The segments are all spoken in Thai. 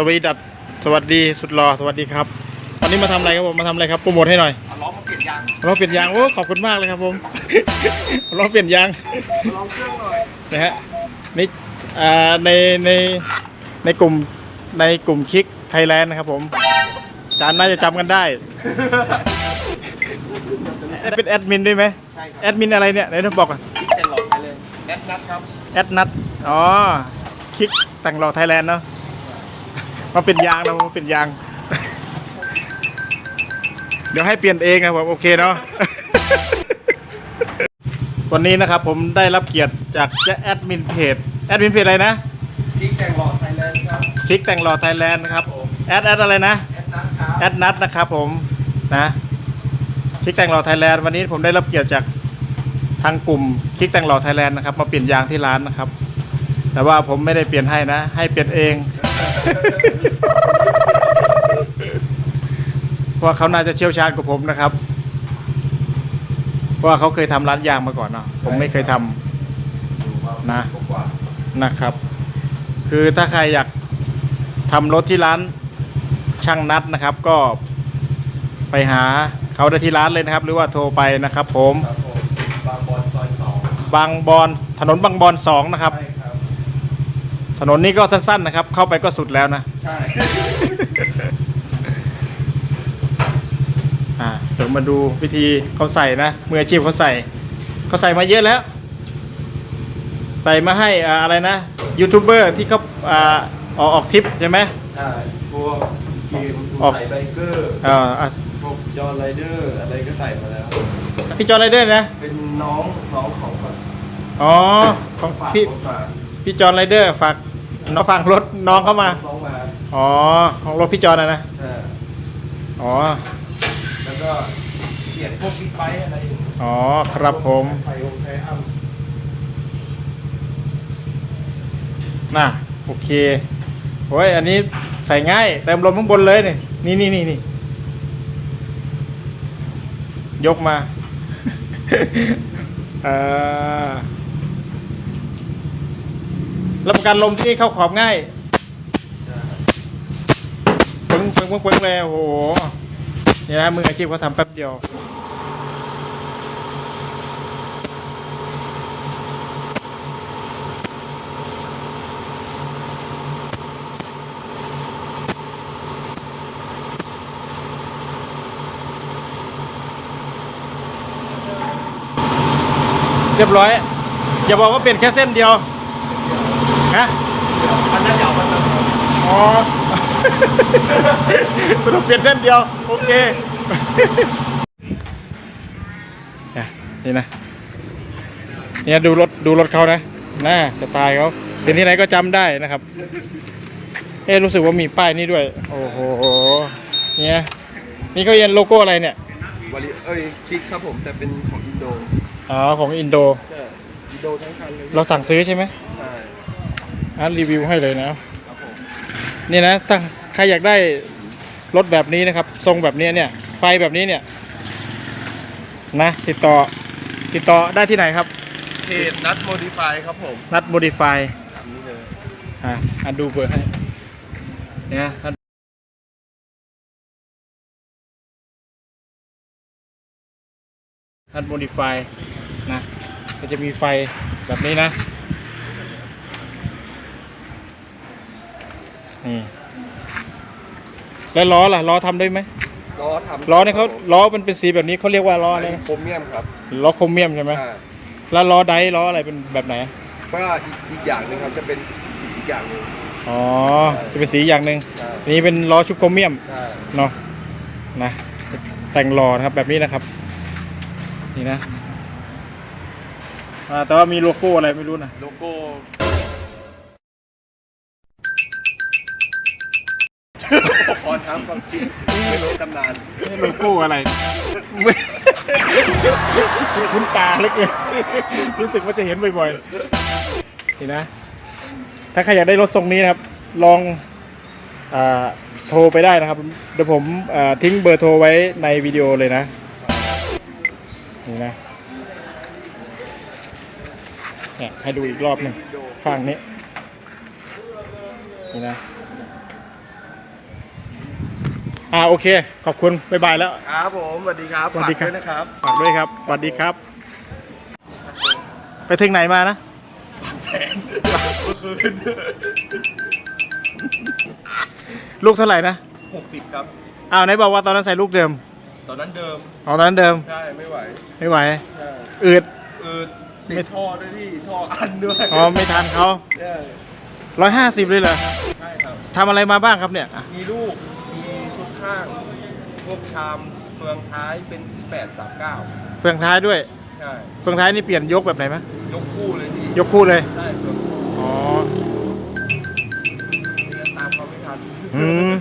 สวัสดีดัดสวัสดีสุดหล่อสวัสดีครับวันนี้มาทำอะไรครับผมมาทำอะไรครับโปรโมทให้หน่อยเอาล้อมาเปลี่ยนยางเราเปลี่ยนยางโอ้ขอบคุณมากเลยครับผม เราเปลี่ยนยางลองเครื่องหน่อยนะฮะในอ่าในในในกลุ่มในกลุ่มคลิกไทยแลนด์นะครับผมอาจารย์น่าจะจำกันได้ เป็นแอดมินด้วยไหมใช่ครับแอดมินอะไรเนี่ยไหนต้องบอกก่อนคลิกแต่หลอกไปเลยแอดนัดครับแอดนัทอ๋อคลิกแต่งหล่อไทยแลนด์เนาะ มาเป็นยางนะมาเป็นยาง เดี๋ยวให้เปลี่ยนเองนะผมโอเคเนาะวันนี้นะครับผมได้รับเกียรติจากแอดมินเพจแอดมินเพจอะไรนะคลิกแต่งหลอกไทยแลนด์ครับคลิกแต่งหล่อไทยแลนด์นะครับแอดแอดอะไรนะแอดนัดครับแอดนัทนะครับผมนะคลิกแต่งหล่อไทยแลนด์วันนี้ผมได้รับเกียรติจากทางกลุ่มคลิกแต่งหล่อไทยแลนด์นะครับมาเปลี่ยนยางที่ร้านนะครับ แต่ว่าผมไม่ได้เปลี่ยนให้นะ ให้เปลี่ยนเองเพราะ ว่าเขาน่าจะเชี่ยวชาญกว่าผมนะครับ เพราะว่าเขาเคยทำร้านยางมาก่อนเนาะผมไม่เคยทำ นะกว่านะครับ คือถ้าใครอยากทำรถที่ร้านช่างนัดนะครับ ก็ไปหาเขาได้ที่ร้านเลยนะครับ หรือว่าโทรไปนะครับ ผม ครับผมบางบอนซอยสองบางบอนถนนบางบอนสองนะครับ ใช่ครับ ถนนนี้ก็สั้นๆนะครับ เข้าไปก็สุดแล้วนะใช่อ่าเดี๋ยวมาดูวิธีเขาใส่นะมืออาชีพเขาใส่เขาใส่มาเยอะแล้ว ใส่มาให้อ่าอะไรนะยูทูบเบอร์ที่เขาอ่าออกออกทริปใช่ไหมใช่พวกเกมออกใส่ไบเกอร์อ่าอะพวกจอร์ไรเดอร์อะไรก็ใส่มาแล้วพี่จอร์ไรเดอร์นะ เป็นน้องน้องของฝั่งอ๋อของฝากพี่ของฝาก พี่จอร์ไรเดอร์ฝากน้องฟังรถน้องเข้ามา น้องมาอ๋อ ของรถพี่จอร์นะนะอ่าอ๋อ แล้วก็เขียนพวกบิ๊กไบค์อะไรอย่างเงี้ยอ๋อ ครับผม ไฟองค์ไทยอ้ำน่ะ โอเคโอ้ย อันนี้ใส่ง่ายเติมลมข้างบนเลยนี่นี่นี่นี่นี่ ยกมา เอ่อ รับประกันลมที่นี่เข้าขอบง่ายปึ้งปึ้งปึ้งปึ้งเลยโอ้โหนี่นะมืออาชีพเขาทำแป๊บเดียวเรียบร้อย อย่าบอกว่าเปลี่ยนแค่เส้นเดียว ฮะมันน่าจะเอามาเติมอ๋อสรุปเปลี่ยนเส้นเดียว โอเคเนี่ยนี่นะเนี่ยดูรถดูรถเขานะน่าสไตล์เขาเห็นที่ไหนก็จำได้นะครับ เอ๊ะรู้สึกว่ามีป้ายนี่ด้วย โอ้โหเนี่ยนี่เขาเย็นโลโก้อะไรเนี่ยวาริเอ้ยคลิกครับผมแต่เป็นของอินโดอ๋อของอินโดใช่อินโดทั้งคันเลยเราสั่งซื้อใช่ไหม ใช่อะรีวิวให้เลยนะครับผมนี่นะถ้าใครอยากได้รถแบบนี้นะครับ ทรงแบบนี้เนี่ย ไฟแบบนี้เนี่ย นะ ติดต่อติดต่อได้ที่ไหนครับเพจนัดโมดิฟายครับผมนัดโมดิฟายตามนี้เลยอะอะดูเปิดให้เนี่ยนัดนัดโมดิฟายนะก็จะมีไฟแบบนี้นะ นี่แล้วล้อล่ะล้อทำได้ไหมล้อทำล้อเนี่ยเขาล้อมันเป็นสีแบบนี้เขาเรียกว่าล้ออะไรนะโครเมียมครับล้อโครเมียมใช่ไหมใช่แล้วล้อไดล้ออะไรเป็นแบบไหนก็อีกอีกอย่างหนึ่งครับจะเป็นสีอีกอย่างหนึ่งอ๋อจะเป็นสีอย่างหนึ่งใช่อันนี้เป็นล้อชุบโครเมียม ใช่เนาะนะแต่งหล่อนะครับแบบนี้นะครับ นี่นะอ่าแต่ว่ามีโลโก้อะไรไม่รู้นะโลโก้ ขอถามความจริงไม่รู้ตำนานนี่โลโก้อะไร คุ้นตาเหลือเกินรู้สึกว่าจะเห็นบ่อยๆนี่นะ ถ้าใครอยากได้รถทรงนี้นะครับ ลองอาโทรไปได้นะครับ เดี๋ยวผมอ่าทิ้งเบอร์โทรไว้ในวิดีโอเลยนะ นี่นะเนี่ยให้ดูอีกรอบหนึ่งข้างนี้ นี่นะ อ่าโอเค ขอบคุณบ๊ายบายแล้ว ครับผมสวัสดีครับสวัสดีครับ ฝากด้วยนะครับ ฝากด้วยครับสวัสดีครับ ไปถึงไหนมานะ ลูกเท่าไหร่นะ60 ครับ อ้าวไหนบอกว่าตอนนั้นใส่ลูกเดิมตอนนั้นเดิมอ๋อตอนนั้นเดิมใช่ไม่ไหวไม่ไหวใช่อืด เออติดท่อด้วยพี่ท่ออันด้วยอ๋อไม่ทันเขาใช่ร้อยห้าสิบเลยเหรอใช่ครับทำอะไรมาบ้างครับเนี่ยอะมีลูกมีชุด ข้างพวกชามเฟืองท้ายเป็น 839 เฟืองท้ายด้วย ใช่เฟืองท้ายนี่เปลี่ยนยกแบบไหนไหมยกคู่เลยพี่ยกคู่เลยใช่เฟืองคู่อ๋อไม่งั้นตามเขาไม่ทันอืม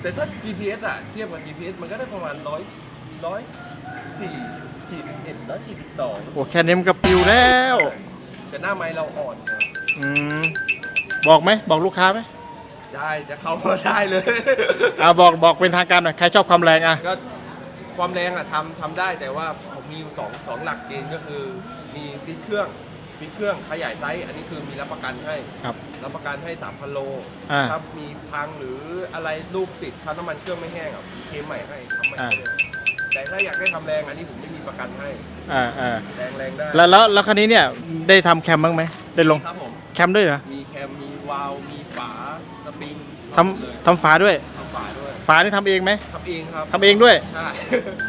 แต่ถ้า GPS อะเทียบกับ GPS มันก็ได้ประมาณร้อยร้อยสี่ขีดเอ็ดร้อยขีดสองโอ้แค่นี้มันก็ปิวแล้ว แต่หน้าไม้เราอ่อนกว่าอืม บอกไหม บอกลูกค้าไหม ได้จะเข้ามาได้เลย อ่าบอกบอกเป็นทางการหน่อยใครชอบความแรงอะ ก็ความแรงอะทำทำได้แต่ว่าผมมีอยู่สองสองหลักเกณฑ์ก็คือ มีฟิตเครื่องฟิตเครื่องขยายไซส์อันนี้คือมีรับประกันให้ครับรับประกันให้3,000โลอ่าถ้ามีพังหรืออะไรลูกติดถ้าน้ำมันเครื่องไม่แห้งอะผมเคลมใหม่ให้ทำใหม่ให้อ่าเลยแต่ถ้าอยากได้ทำแรงอันนี้ผมไม่มีประกันให้อ่าอ่าแรงแรงได้แล้วแล้วแล้วคันนี้เนี่ยได้ทำแคมบ้างไหมได้ลงครับผม แคมด้วยเหรอ มีแคม มีวาล์วมีฝาสปริง ทรอบเลยำทำฝาด้วย ทำฝาด้วยฝานี่ทำเองไหมทำเองครับทำเองด้วยใช่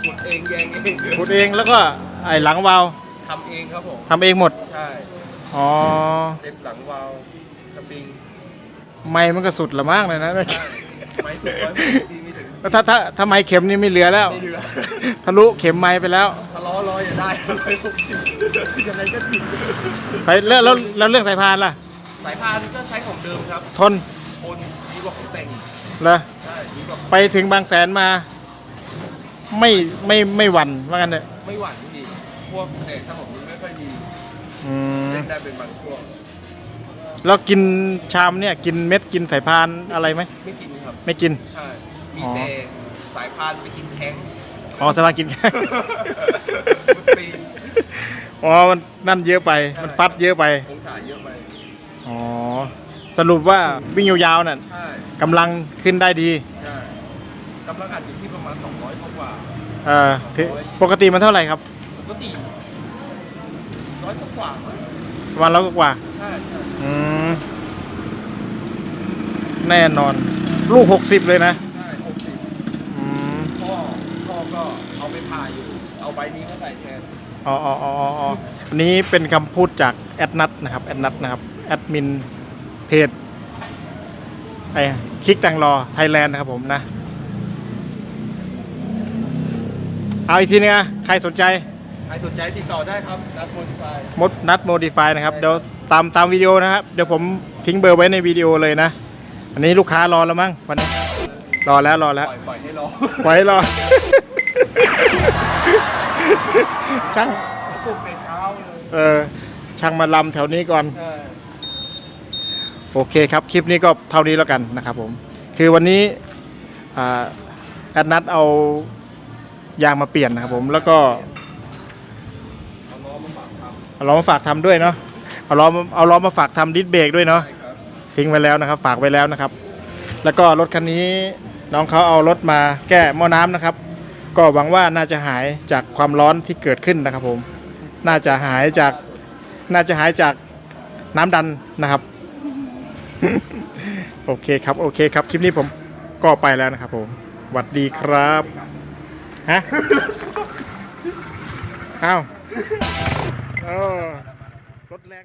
ขุดเองแยงเองขุดเองแล้วก็ไอ้หลังวาล์วทำเองครับผมทำเองหมดใช่อ๋อเซ็ตหลังวาล์วสปริงไม่มันก็สุดละมากเลยนะใช่ไม้ถูกร้อยทีไม่ถึงถ้าถ้าถ้าไม้เข็มนี่ไม่เหลือแล้วไม่เหลือทะลุเข็มไม้ไปแล้วทะเลาะร้อยอย่าได้ร้อยหกสิบยังไงก็ผิดสายแล้วแล้วแล้วเรื่องสายพานล่ะสายพานก็ใช้ของเดิมครับ ทนโอนดี กว่าของแต่งอีกเหรอใช่ดีกว่าไปถึงบางแสนมา ไม่ไม่ไม่หวั่นว่ากันเถอะไม่หวานพี่พวกเด็กถ้าผมไม่ค่อยดีอืมเล่นได้เป็นบางช่วงแล้วกินชามเนี่ย กินเม็ดกินสายพานอะไรไหมไม่กินครับไม่กิน ใช่มีอ๋อ แต่สายพานไปกินแข้งอ๋อสายพานกิน มันตีนอ๋อมันนั่นเยอะไป มันฟัดเยอะไปองศาเยอะไปอ๋อ สรุปว่าวิ่งยาวๆน่ะใช่กำลังขึ้นได้ดีใช่กำลังอัดอยู่ที่ประมาณ 200กว่าเออถึงปกติมันเท่าไหร่ครับปกติร้อยกว่ามั้งประมาณร้อยกว่าใช่ใช่อืมแน่นอน ลูกหกสิบเลยนะใช่หกสิบอืมพ่อพ่อก็เอาไปผ่าอยู่ เอาใบนี้ก็ใส่แทนอ๋ออ๋ออ๋ออ๋ออ๋ออันนี้เป็นคำพูดจากแอดนัทนะครับแอดนัทนะครับแอดมิน เพจไอ้คลิกตังรอไทยแลนด์นะครับผมนะ เอาอีกทีนึงอะใครสนใจ ใครสนใจติดต่อได้ครับนัดโมดิฟายมดนัดโมดิฟายนะครับ เดี๋ยวตามตามวิดีโอนะครับ เดี๋ยวผมทิ้งเบอร์ไว้ในวิดีโอเลยนะ อันนี้ลูกค้ารอแล้วมั้งวันนี้ รอแล้วรอปแล้วล่อยปล่อยให้รอ ไว้รอ ช่างปลุกในเช้าเลยเออช่างมาลำแถวนี้ก่อนใช่ โอเคครับคลิปนี้ก็เท่านี้แล้วกันนะครับผมคือวันนี้แอดนัดเอายางมาเปลี่ยนนะครับผมแล้วก็เอาน้อมาฝากทเอาล้อมาฝากทำด้วยเนาะเอาล้อมเอาล้อมาฝากทำดิสเบรกด้วยเนาะทิ้งไว้แล้วนะครับ ฝากไว้แล้วนะครับ แล้วก็รถคันนี้น้องเขาเอารถมาแก้หม้อน้ำนะครับ ก็หวังว่าน่าจะหายจากความร้อนที่เกิดขึ้นนะครับผม น่าจะหายจากน่าจะหายจากน้ำดันนะครับ โอเคครับ โอเคครับ คลิปนี้ผมก็ไปแล้วนะครับผมหวัดดีครับ ฮะ อ้าวเออรถแรง